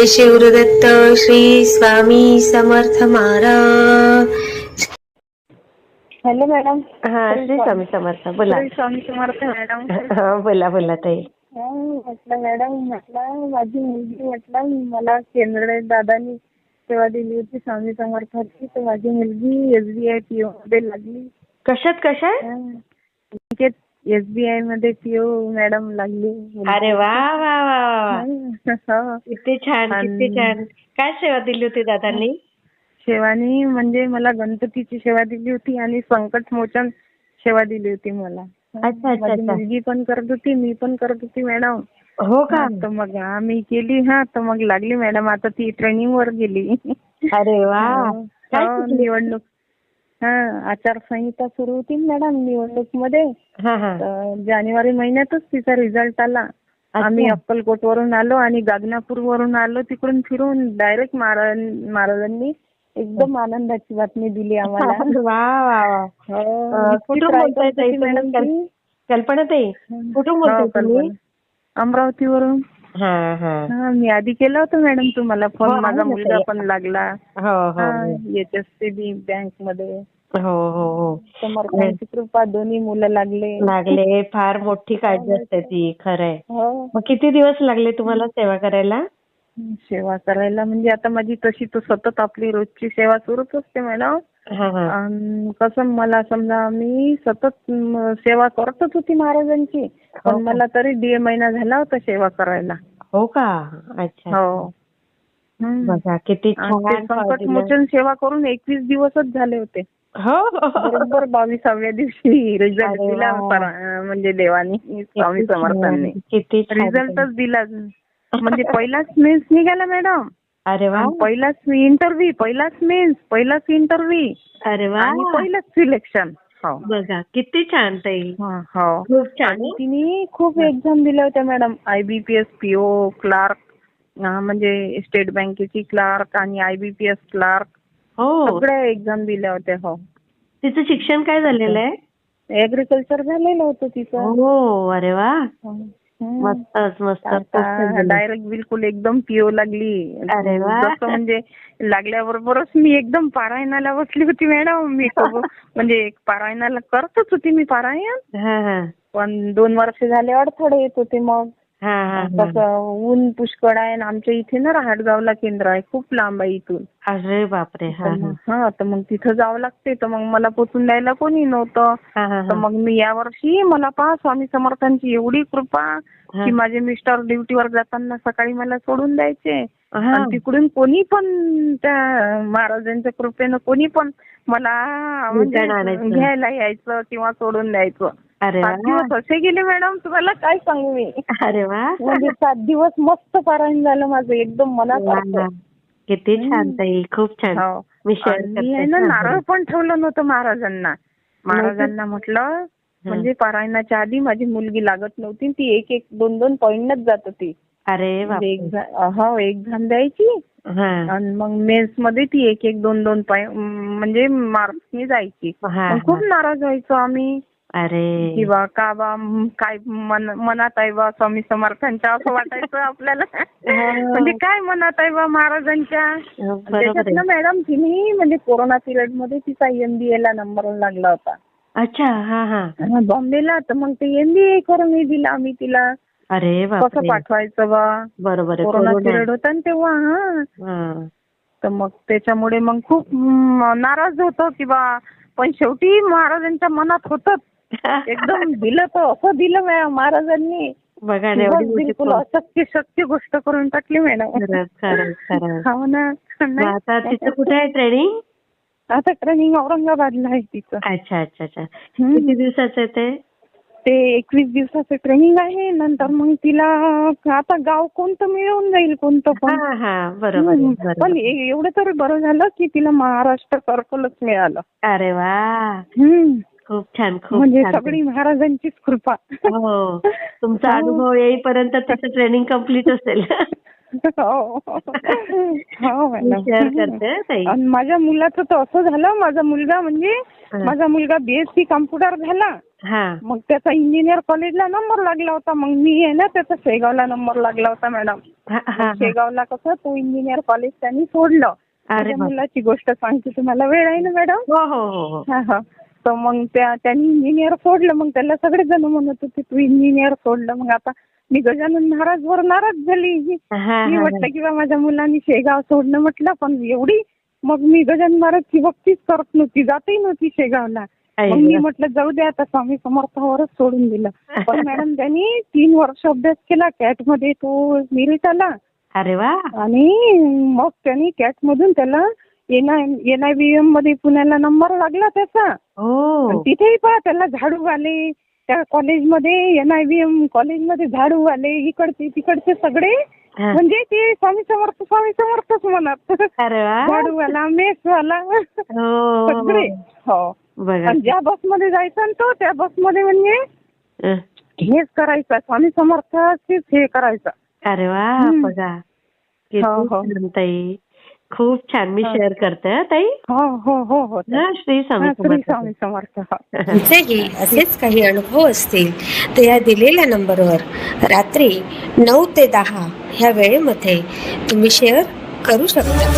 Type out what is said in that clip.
जय Shivdatta Shri Swami Samarth Maharaj. Hello madam. हा श्री स्वामी समर्थ बोला. Shri Swami Samarth madam. हा बोला बोला ताई. हा, म्हटलं मॅडम म्हटलं माझी मुलगी म्हटलं मला केंद्र दादानी सेवा दिली होती स्वामी समर्थाची तर माझी मुलगी एसबीआय पीओ मध्ये लागली. कशात हा. बँकेत एसबीआयमध्ये पीओ मॅडम लागली. अरे वा वा वा वा. किती छान किती छान. काय सेवा दिली होती दादांनी? सेवानी म्हणजे मला गणपतीची सेवा दिली होती आणि संकट मोचन सेवा दिली होती मला. अच्छा, अच्छा, माझी. मुलगी पण करत होती मी पण करत होती मॅडम. हो का? तर मग आम्ही केली हा तर मग लागली मॅडम. आता ती ट्रेनिंग वर गेली. अरे वा? निवडणूक. हा आचारसंहिता सुरू होती मॅडम निवडणूकमध्ये जानेवारी महिन्यातच तिचा रिझल्ट आला. आम्ही अक्कलकोट वरून आलो आणि गागनापूर वरून आलो. तिकडून फिरून डायरेक्ट महाराजांनी एकदम आनंदाची बातमी दिली आम्हाला. हो, कुठून? मॅडम. कल्पना ताई कुठून हो, बोलताय तुम्ही? कल्पना. अमरावतीवरून. मी आधी केला होता मॅडम तुम्हाला हो, फोन माझा मुलगा. पण लागला. हो हो एच एस सी बी बँकमध्ये हो हो. हो समर्थांची कृपा दोन्ही मुलं लागले. लागले. फार मोठी काळजी असते ती खरंय. हो. मग किती दिवस लागले तुम्हाला सेवा करायला? सेवा करायला. म्हणजे आता माझी तशी तर सतत आपली रोजची सेवा सुरूच असते मॅडम. हा हा. अन कसं मला समजा मी सतत म, सेवा करतच होती महाराजांची हो पण का? मला तरी दीड महिना झाला होता सेवा करायला. हो का? अच्छा हो. हम्म. बघा किती आणि ते छान संकट दिलं. मोचन सेवा करून एकवीस दिवसच झाले होते. हो. बरोबर बावीसाव्या दिवशी रिझल्ट अरे दिला वा. परा- म्हणजे देवानी स्वामी किती समर्थांनी. छान, किती छान. रिझल्टच दिला. म्हणजे पहिलाच मेन्स निघाला मॅडम अरे वा. पहिलाच इंटरव्ह्यू पहिलाच मेन्स पहिलाच इंटरव्ह्यू अरे वा. आणि पहिलंच सिलेक्शन हो. बघा किती छान ताई. हा, हो. खूप छान. आणि तिने खूप एक्झाम दिल्या होत्या मॅडम आयबीपीएस पीओ क्लार्क म्हणजे स्टेट बँकेची क्लार्क आणि आयबीपीएस क्लार्क हो. सगळ्या एक्झाम दिल्या होत्या हो. तिचं शिक्षण काय झालेलं आहे? ऍग्रिकल्चर झालेलं होतं तिचं. हो अरे वा. हम्म. मस्तच मस्त डायरेक्ट बिलकुल एकदम पिओ लागली. जसं म्हणजे लागल्याबरोबरच मी एकदम पारायणाला बसली होती मॅडम. मी म्हणजे पारायणाला करतच होती मी पारायण. पण दोन वर्ष झाले अडथळे येत होते मग. हा हा हा. ऊन पुष्कळ आहे आणि आमच्या इथे ना रहाटगावला केंद्र आहे खूप लांब आहे इथून अरे बापरे हा तर मग- हा तर मग तिथं जावं लागते तर मग मला पोचून द्यायला कोणी नव्हतं हा हा तर मग मी या वर्षी मला पहा स्वामी समर्थांची एवढी कृपा हा. की माझे मिस्टर ड्युटीवर जाताना सकाळी मला सोडून द्यायचे हा. आणि तिकडून कोणी पण त्या महाराजांच्या कृपेनं कोणी पण मला म्हणजे आणायचं. घ्यायला यायचं किंवा सोडून द्यायचं अरे सात दिवस असे गेले मॅडम तुम्हाला काय सांगू मी? अरे वा. म्हणजे सात दिवस मस्त पारायण झालं माझं एकदम मनात. किती छान ताई खूप छान. हो. नारळ पण ठेवलं नव्हतं महाराजांना. महाराजांना म्हटलं म्हणजे पारायणाच्या आधी माझी मुलगी लागत नव्हती ती एक एक दोन दोन पॉइंटनच जात होती. अरे म्हणजे हो एक्झाम द्यायची हा. आणि मग मेन्समध्ये ती एक एक दोन दोन म्हणजे मार्क्सनी जायची. खूप नाराज व्हायचो आम्ही. अरे. किंवा का बा म, काय मन- मनात आहे बा स्वामी समर्थांच्या असं वाटायचं आपल्याला. म्हणजे काय मनात आहे बा महाराजांच्या? हो, बरोबर त्याच्यात आहे. ना मॅडम तिने म्हणजे कोरोना पिरियडमध्ये तिचा एमबीए ला नंबर लागला होता. अच्छा हा हा. आणि बॉम्बेला. तर मग ते एमबीए करून मी दिला आम्ही तिला. अरे कसं बापरे पाठवायचं बा? बरोबर आहे कोरोना कोरोना. पिरियड होता ना तेव्हा हा. हा. तर मग त्याच्यामुळे मग खूप म, नाराज होतो की बा पण शेवटी महाराजांच्या मनात होतच. एकदम दिलं तर असं दिलं मॅ- महाराजांनी. बघा बिलकुल अशक्य शक्य गोष्ट करून टाकली मॅडम. हो ना. आता तिचं कुठे आहे ट्रेनिंग आता ट्रेनिंग औरंगाबादला आहे तिचं अच्छा अच्छा अच्छा. किती दिवसाचं ते? ते एकवीस दिवसाचं ट्रेनिंग आहे. नंतर मग तिला आता गाव कोणतं मिळून जाईल कोणतं पण. बरोबर पण एवढं तरी बरं झालं की तिला महाराष्ट्र सर्कलच मिळालं. अरे वा. खूप छान खूप म्हणजे छान. सगळी महाराजांचीच कृपा. हो तुमचा हो. अनुभव येईपर्यंत तिचं ट्रेनिंग कंप्लीट असेल. हो. हो करते माझ्या मुलाचं तर असं झालं माझा मुलगा म्हणजे. माझा मुलगा बीएससी कम्प्युटर झाला. हा. मग त्याचा इंजिनियर कॉलेजला नंबर लागला होता. मग मी आहे ना त्याचा शेगावला नंबर लागला होता मॅडम. शेगावला कसं तो इंजिनियर कॉलेज त्यांनी सोडलं. मुलाची गोष्ट सांगते तुम्हाला वेळ आहे ना मॅडम हा हा. तर मग त्या त्यांनी इंजिनियर सोडलं मग त्याला सगळे जण म्हणत होते तू इंजिनियर सोडलं. मग आता मी गजानन महाराज वर नाराज झाली. मी. म्हटलं की बा माझ्या मुलांनी शेगाव सोडणं म्हटलं. पण एवढी मग मी गजानन महाराजची भक्तीच करत नव्हती जातही नव्हती शेगावला. मग मी. म्हटलं जाऊ दे आता स्वामी समर्थावरच सोडून दिलं. पण मॅडम त्यांनी तीन वर्ष अभ्यास केला. कॅटमध्ये तो मेरिट आला अरे वा. आणि मग त्यांनी कॅट मधून त्याला एन आय बी एममध्ये पुण्याला नंबर लागला त्याचा. हो. तिथेही पहा त्याला झाडू आले त्या कॉलेजमध्ये एन आय बी एम कॉलेजमध्ये झाडू आले इकडचे तिकडचे सगळे. म्हणजे ते स्वामी समर्थ स्वामी समर्थच म्हणत. अरे वा. झाडूवाला मेसवाला हो. सगळे. हो. आणि ज्या बसमध्ये जायचा ना तो त्या बसमध्ये म्हणजे अं. हेच करायचं स्वामी समर्थाचीच हे करायचं. अरे वा. बघा. हो, हो. खूप छान मी शेअर करते ताई. हो हो, हो, हो. श्री स्वामी समर्थ. हो. तुमचेही असेच काही अनुभव असतील तर या दिलेल्या नंबरवर रात्री नऊ ते दहा ह्या वेळेमध्ये तुम्ही शेअर करू शकता.